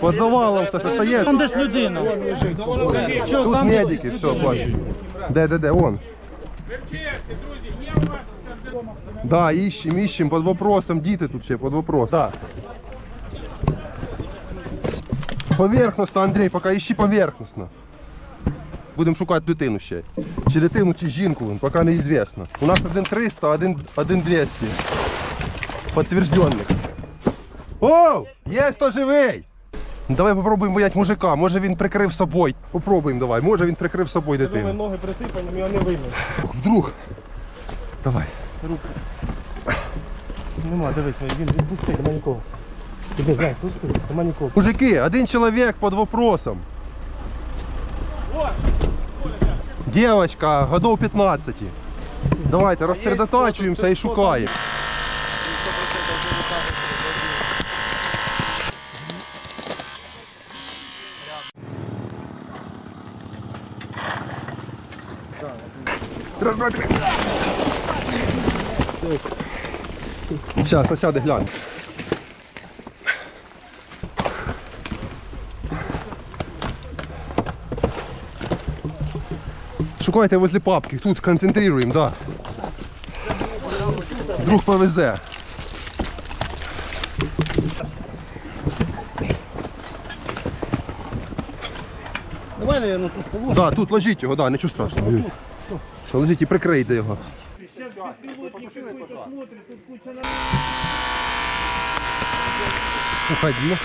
Под завалом хтось остається. Там десь людина. Тут там десь- медики, все, бачу. Де, де, де, он. Да, ищем, ищем, под вопросом, діти тут ще, под вопросом. Да. Поверхностно, Андрій, поки іщи поверхностно. Будемо шукати дитину ще. Чи дитину, чи жінку, поки неізвісно. У нас один 300, один, один 200. Підтверджених. О, є хто живий! Давай попробуємо виять мужика. Може він прикрив собою. Попробуємо давай. Може він прикрив собою дитину. Ноги присипані, його не видно. Вдруг. Давай. Нема, дивись, він відпустив, нема нікого. Іди, глянь, пусти, нема нікого. Мужики, один человек под вопросом. Девочка, годов 15. Давайте розсередотачуємося і шукаємо. Раз, два, три. Сейчас, осяде, глянь. Шукайте возле папки. Тут концентрируємо, да. Вдруг повезе. Давай, наверное, тут положим. Да, тут ложіть його, да, нічого страшного. Все, ложіть і прикрийте його. Уходи.